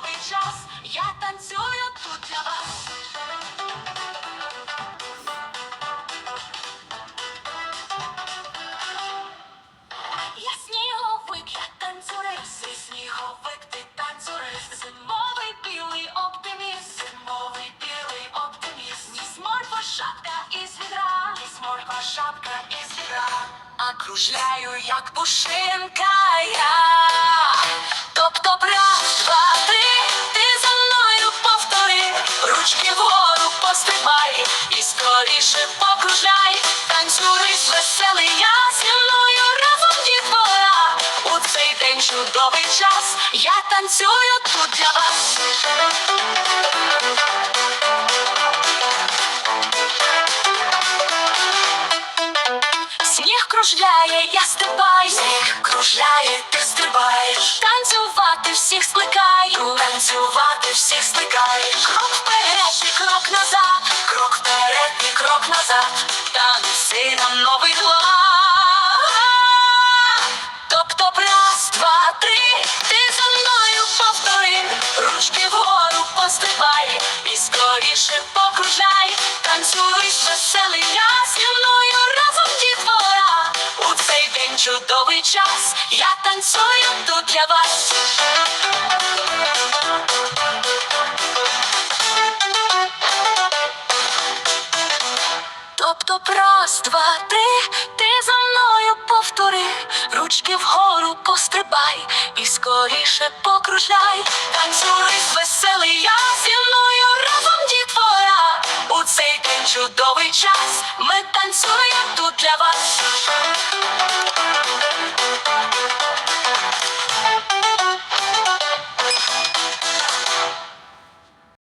новий час, я танцюю тут для вас. Я сніговик, я танцюрист, ти сніговик, ти танцюрист, зимовий білий оптиміст, зимовий білий оптиміст, а кружляю, як пушинка я. Пострибай і скоріше покружляй, танцюй веселий я зі мною разом дітвора. У цей день чудовий час, я танцюю тут для вас. Сніг кружляє, я стрибаю, сніг кружляє, ти стрибаєш. Танцювати всіх скликаю, танцювати всіх скликаєш. Назад, крок вперед і крок назад. Танці нам новий лад. Тобто раз, два, три, ти за мною повтори, ручки вгору пострибай і скоріше покружляй, танцюй веселий я зі мною разом дітвора. У цей день чудовий час, я танцюю тут для вас. Раз, два, три, ти за мною повтори, ручки вгору пострибай і скоріше покружляй, танцюй веселий я зі мною разом дітвора. У цей день чудовий час. Ми танцюємо